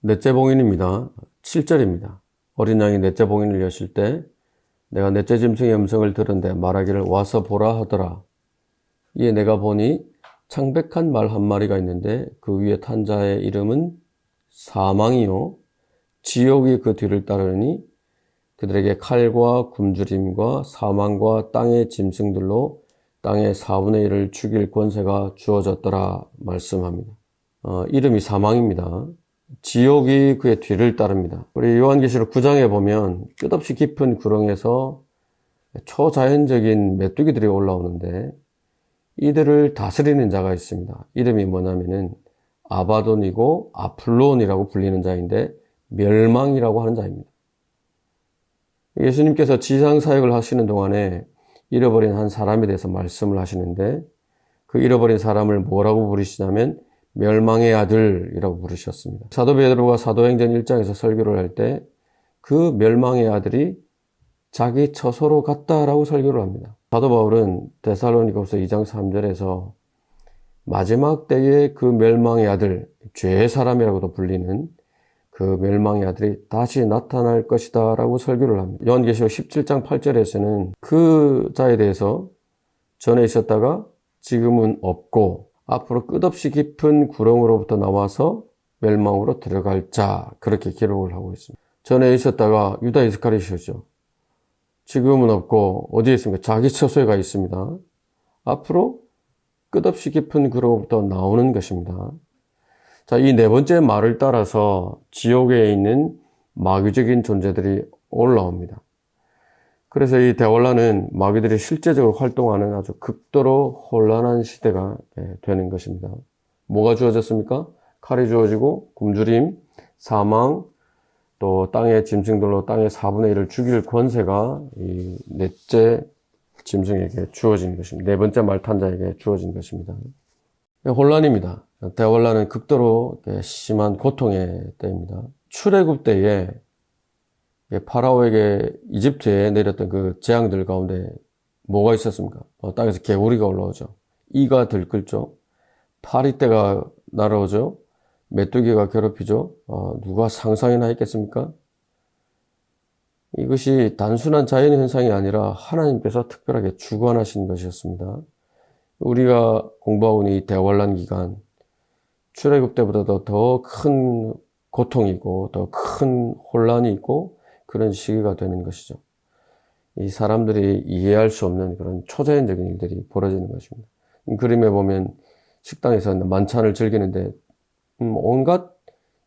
넷째 봉인입니다. 7절입니다. 어린 양이 넷째 봉인을 여실 때 내가 넷째 짐승의 음성을 들은데 말하기를 와서 보라 하더라. 이에 내가 보니 창백한 말 한 마리가 있는데 그 위에 탄 자의 이름은 사망이요. 지옥이 그 뒤를 따르니 그들에게 칼과 굶주림과 사망과 땅의 짐승들로 땅의 4분의 1을 죽일 권세가 주어졌더라 말씀합니다. 어, 이름이 사망입니다. 지옥이 그의 뒤를 따릅니다. 우리 요한계시록 9장에 보면 끝없이 깊은 구렁에서 초자연적인 메뚜기들이 올라오는데 이들을 다스리는 자가 있습니다. 이름이 뭐냐면은 아바돈이고 아플론이라고 불리는 자인데 멸망이라고 하는 자입니다. 예수님께서 지상 사역을 하시는 동안에 잃어버린 한 사람에 대해서 말씀을 하시는데 그 잃어버린 사람을 뭐라고 부르시냐면 멸망의 아들이라고 부르셨습니다. 사도 베드로가 사도행전 1장에서 설교를 할 때 그 멸망의 아들이 자기 처소로 갔다라고 설교를 합니다. 사도 바울은 데살로니가서 2장 3절에서 마지막 때에 그 멸망의 아들, 죄의 사람이라고도 불리는 그 멸망의 아들이 다시 나타날 것이다 라고 설교를 합니다. 요한계시록 17장 8절에서는 그 자에 대해서 전에 있었다가 지금은 없고 앞으로 끝없이 깊은 구렁으로부터 나와서 멸망으로 들어갈 자 그렇게 기록을 하고 있습니다. 전에 있었다가 유다 이스카리시죠. 지금은 없고 어디에 있습니까? 자기 처소에 가 있습니다. 앞으로 끝없이 깊은 구렁으로부터 나오는 것입니다. 자, 이 네 번째 말을 따라서 지옥에 있는 마귀적인 존재들이 올라옵니다. 그래서 이 대혼란은 마귀들이 실제적으로 활동하는 아주 극도로 혼란한 시대가 예, 되는 것입니다. 뭐가 주어졌습니까? 칼이 주어지고 굶주림, 사망, 또 땅의 짐승들로 땅의 4분의 1을 죽일 권세가 이 넷째 짐승에게 주어진 것입니다. 네 번째 말탄자에게 주어진 것입니다. 혼란입니다. 대혼란은 극도로 심한 고통의 때입니다. 출애굽 때에 파라오에게 이집트에 내렸던 그 재앙들 가운데 뭐가 있었습니까? 어, 땅에서 개구리가 올라오죠. 이가 들끓죠. 파리떼가 날아오죠. 메뚜기가 괴롭히죠. 어, 누가 상상이나 했겠습니까? 이것이 단순한 자연 현상이 아니라 하나님께서 특별하게 주관하신 것이었습니다. 우리가 공부하고 있는 이 대환란 기간, 출애굽 때보다도 더 큰 고통이고 더 큰 혼란이 있고 그런 시기가 되는 것이죠. 이 사람들이 이해할 수 없는 그런 초자연적인 일들이 벌어지는 것입니다. 그림에 보면 식당에서 만찬을 즐기는데 음, 온갖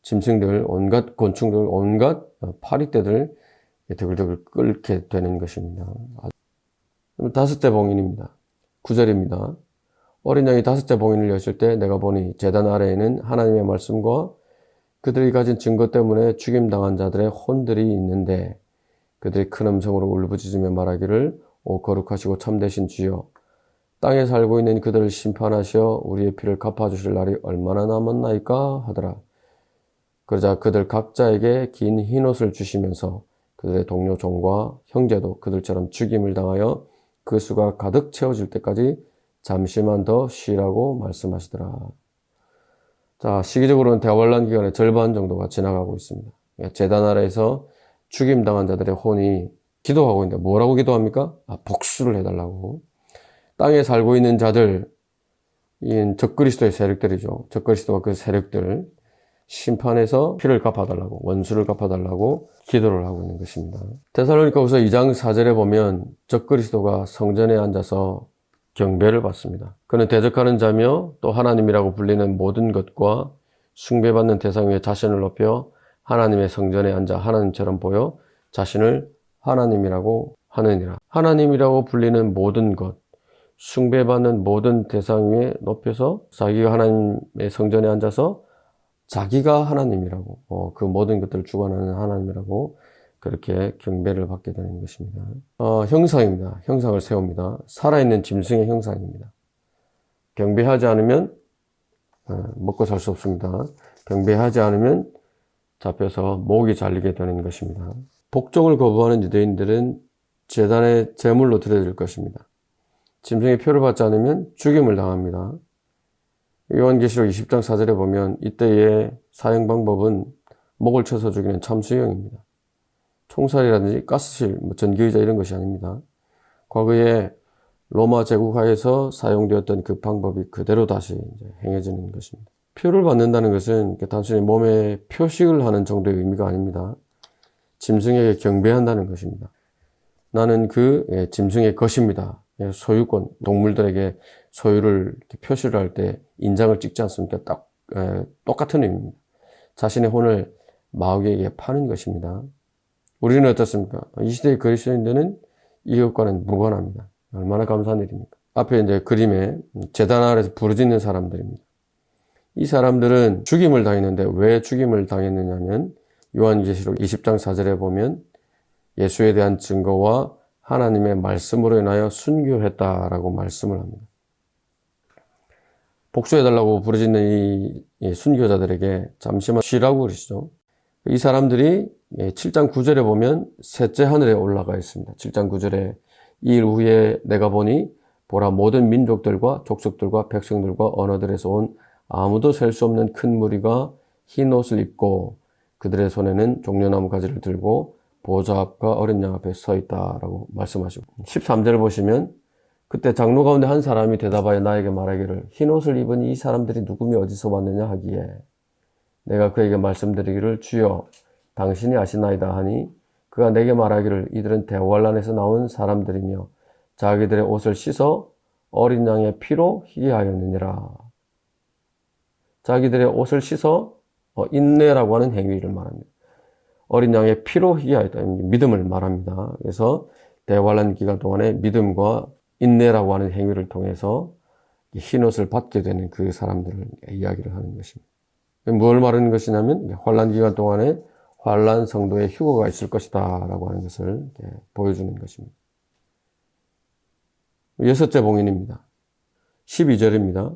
짐승들, 온갖 곤충들, 온갖 파리떼들 드글드글 끓게 되는 것입니다. 다섯째 봉인입니다. 구절입니다. 어린 양이 다섯째 봉인을 여실 때 내가 보니 재단 아래에는 하나님의 말씀과 그들이 가진 증거 때문에 죽임당한 자들의 혼들이 있는데 그들이 큰 음성으로 울부짖으며 말하기를 오 거룩하시고 참되신 주여 땅에 살고 있는 그들을 심판하시어 우리의 피를 갚아주실 날이 얼마나 남았나이까 하더라. 그러자 그들 각자에게 긴 흰옷을 주시면서 그들의 동료 종과 형제도 그들처럼 죽임을 당하여 그 수가 가득 채워질 때까지 잠시만 더 쉬라고 말씀하시더라. 자, 시기적으로는 대환란 기간의 절반 정도가 지나가고 있습니다. 재단 아래에서 죽임당한 자들의 혼이 기도하고 있는데 뭐라고 기도합니까? 아, 복수를 해달라고. 땅에 살고 있는 자들, 이 적그리스도의 세력들이죠. 적그리스도와 그 세력들 심판해서 피를 갚아달라고, 원수를 갚아달라고 기도를 하고 있는 것입니다. 데살로니가후서 2장 4절에 보면 적그리스도가 성전에 앉아서 경배를 받습니다. 그는 대적하는 자며 또 하나님이라고 불리는 모든 것과 숭배받는 대상 위에 자신을 높여 하나님의 성전에 앉아 하나님처럼 보여 자신을 하나님이라고 하느니라. 하나님이라고 불리는 모든 것, 숭배받는 모든 대상 위에 높여서 자기가 하나님의 성전에 앉아서 자기가 하나님이라고, 어, 그 모든 것들을 주관하는 하나님이라고 그렇게 경배를 받게 되는 것입니다. 어, 형상입니다. 형상을 세웁니다. 살아있는 짐승의 형상입니다. 경배하지 않으면 어, 먹고 살 수 없습니다. 경배하지 않으면 잡혀서 목이 잘리게 되는 것입니다. 복종을 거부하는 유대인들은 재단에 제물로 드려질 것입니다. 짐승의 표를 받지 않으면 죽임을 당합니다. 요한계시록 20장 4절에 보면 이때의 사형 방법은 목을 쳐서 죽이는 참수형입니다. 총살이라든지 가스실, 뭐 전기의자 이런 것이 아닙니다. 과거에 로마 제국 하에서 사용되었던 그 방법이 그대로 다시 행해지는 것입니다. 표를 받는다는 것은 단순히 몸에 표식을 하는 정도의 의미가 아닙니다. 짐승에게 경배한다는 것입니다. 나는 그 예, 짐승의 것입니다. 예, 소유권, 동물들에게 소유를 표시를 할 때 인장을 찍지 않습니까? 딱 에, 똑같은 의미입니다. 자신의 혼을 마귀에게 파는 것입니다. 우리는 어떻습니까? 이 시대의 그리스도인들은 이것과는 무관합니다. 얼마나 감사한 일입니까? 앞에 이제 그림에 재단 아래서 부르짖는 사람들입니다. 이 사람들은 죽임을 당했는데 왜 죽임을 당했느냐면 요한계시록 20장 4절에 보면 예수에 대한 증거와 하나님의 말씀으로 인하여 순교했다라고 말씀을 합니다. 복수해달라고 부르짖는 이 순교자들에게 잠시만 쉬라고 그러시죠. 이 사람들이 7장 9절에 보면 셋째 하늘에 올라가 있습니다. 7장 9절에 이 일 후에 내가 보니 보라 모든 민족들과 족속들과 백성들과 언어들에서 온 아무도 셀 수 없는 큰 무리가 흰 옷을 입고 그들의 손에는 종려나무 가지를 들고 보좌 앞과 어린 양 앞에 서 있다라고 말씀하시고 13절을 보시면 그때 장로 가운데 한 사람이 대답하여 나에게 말하기를 흰 옷을 입은 이 사람들이 누구며 어디서 왔느냐 하기에 내가 그에게 말씀드리기를 주여 당신이 아시나이다 하니 그가 내게 말하기를 이들은 대환란에서 나온 사람들이며 자기들의 옷을 씻어 어린 양의 피로 희게 하였느니라. 자기들의 옷을 씻어 어, 인내라고 하는 행위를 말합니다. 어린 양의 피로 희게 하였다. 믿음을 말합니다. 그래서 대환란 기간 동안에 믿음과 인내라고 하는 행위를 통해서 흰옷을 받게 되는 그 사람들을 이야기를 하는 것입니다. 뭘 말하는 것이냐면 환란 기간 동안에 환란 성도의 휴거가 있을 것이다라고 하는 것을 보여주는 것입니다. 여섯째 봉인입니다. 12절입니다.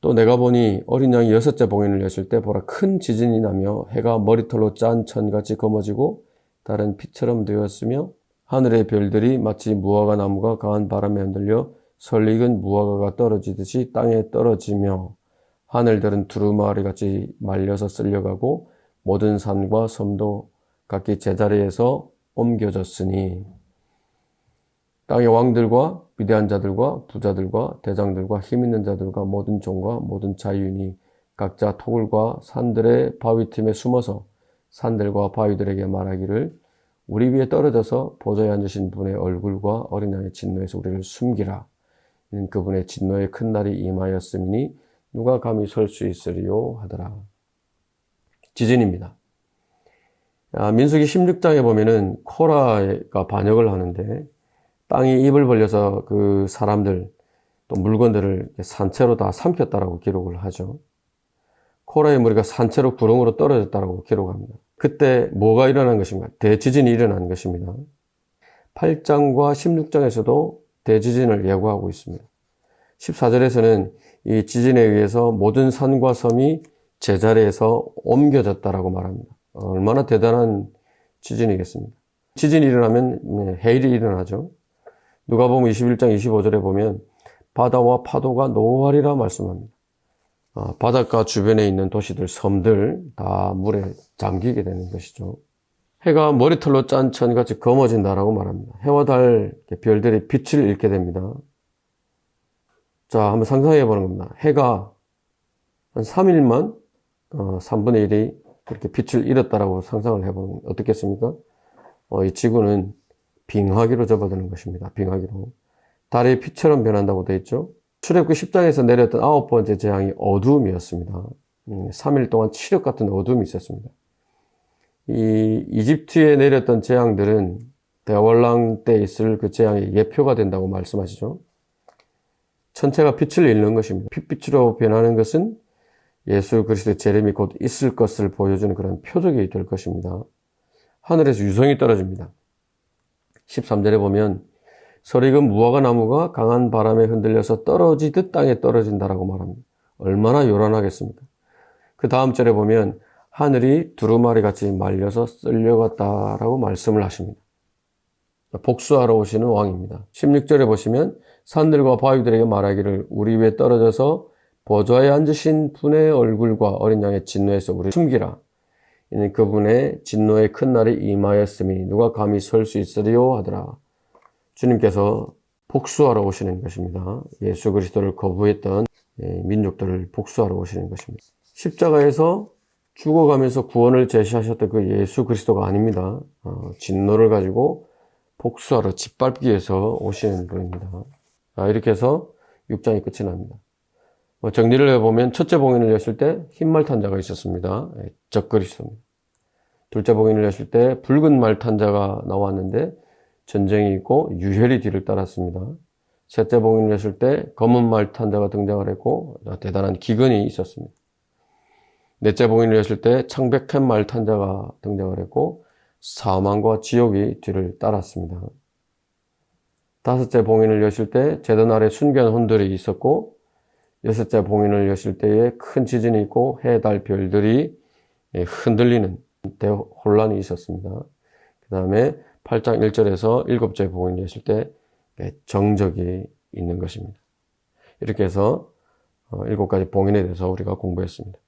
또 내가 보니 어린 양이 여섯째 봉인을 여실 때 보라 큰 지진이 나며 해가 머리털로 짠 천같이 검어지고 다른 피처럼 되었으며 하늘의 별들이 마치 무화과 나무가 강한 바람에 흔들려 설익은 무화과가 떨어지듯이 땅에 떨어지며 하늘들은 두루마리 같이 말려서 쓸려가고 모든 산과 섬도 각기 제자리에서 옮겨졌으니 땅의 왕들과 위대한 자들과 부자들과 대장들과 힘 있는 자들과 모든 종과 모든 자유인이 각자 토굴과 산들의 바위 틈에 숨어서 산들과 바위들에게 말하기를 우리 위에 떨어져서 보좌에 앉으신 분의 얼굴과 어린 양의 진노에서 우리를 숨기라. 이는 그분의 진노의 큰 날이 임하였음이니 누가 감히 설 수 있으리요 하더라. 지진입니다. 아, 민수기 16장에 보면은 코라가 반역을 하는데 땅이 입을 벌려서 그 사람들 또 물건들을 산채로 다 삼켰다라고 기록을 하죠. 코라의 무리가 산채로 구렁으로 떨어졌다라고 기록합니다. 그때 뭐가 일어난 것인가? 대지진이 일어난 것입니다. 8장과 16장에서도 대지진을 예고하고 있습니다. 14절에서는 이 지진에 의해서 모든 산과 섬이 제자리에서 옮겨졌다라고 말합니다. 얼마나 대단한 지진이겠습니까? 지진이 일어나면 네, 해일이 일어나죠. 누가 보면 21장 25절에 보면 바다와 파도가 노하리라 말씀합니다. 아, 바닷가 주변에 있는 도시들, 섬들 다 물에 잠기게 되는 것이죠. 해가 머리털로 짠 천같이 검어진다라고 말합니다. 해와 달, 별들이 빛을 잃게 됩니다. 자, 한번 상상해 보는 겁니다. 해가 한 3일만 어, 3분의 1이 그렇게 빛을 잃었다라고 상상을 해보면 어떻겠습니까? 어, 이 지구는 빙하기로 접어드는 것입니다. 빙하기로. 달의 빛처럼 변한다고 되어 있죠. 출애굽기 10장에서 내렸던 아홉 번째 재앙이 어두움이었습니다. 3일 음, 동안 치력 같은 어둠이 있었습니다. 이 이집트에 내렸던 재앙들은 대월랑 때 있을 그 재앙의 예표가 된다고 말씀하시죠. 천체가 빛을 잃는 것입니다. 빛빛으로 변하는 것은 예수 그리스도의 재림이 곧 있을 것을 보여주는 그런 표적이 될 것입니다. 하늘에서 유성이 떨어집니다. 13절에 보면 서리금 무화과 나무가 강한 바람에 흔들려서 떨어지듯 땅에 떨어진다라고 말합니다. 얼마나 요란하겠습니까? 그 다음 절에 보면 하늘이 두루마리 같이 말려서 쓸려갔다라고 말씀을 하십니다. 복수하러 오시는 왕입니다. 16절에 보시면 산들과 바위들에게 말하기를 우리 위에 떨어져서 보좌에 앉으신 분의 얼굴과 어린 양의 진노에서 우리 숨기라. 이는 그분의 진노의 큰 날이 임하였으니 누가 감히 설 수 있으리요 하더라. 주님께서 복수하러 오시는 것입니다. 예수 그리스도를 거부했던 예, 민족들을 복수하러 오시는 것입니다. 십자가에서 죽어가면서 구원을 제시하셨던 그 예수 그리스도가 아닙니다. 어, 진노를 가지고 복수하러 짓밟기 위해서 오시는 분입니다. 아, 이렇게 해서 6장이 끝이 납니다. 뭐 정리를 해보면 첫째 봉인을 여실 때 흰 말 탄자가 있었습니다. 예, 적그리스도입니다. 둘째 봉인을 여실 때 붉은 말 탄자가 나왔는데 전쟁이 있고 유혈이 뒤를 따랐습니다. 셋째 봉인을 여실 때 검은 말 탄자가 등장을 했고 대단한 기근이 있었습니다. 넷째 봉인을 여실 때 창백한 말 탄자가 등장을 했고 사망과 지옥이 뒤를 따랐습니다. 다섯째 봉인을 여실 때 제단 아래 순교한 혼들이 있었고 여섯째 봉인을 여실 때에 큰 지진이 있고 해, 달, 별들이 예, 흔들리는 대혼란이 있었습니다. 그 다음에 8장 1절에서 일곱째 봉인을 여실 때 예, 정적이 있는 것입니다. 이렇게 해서 어, 일곱 가지 봉인에 대해서 우리가 공부했습니다.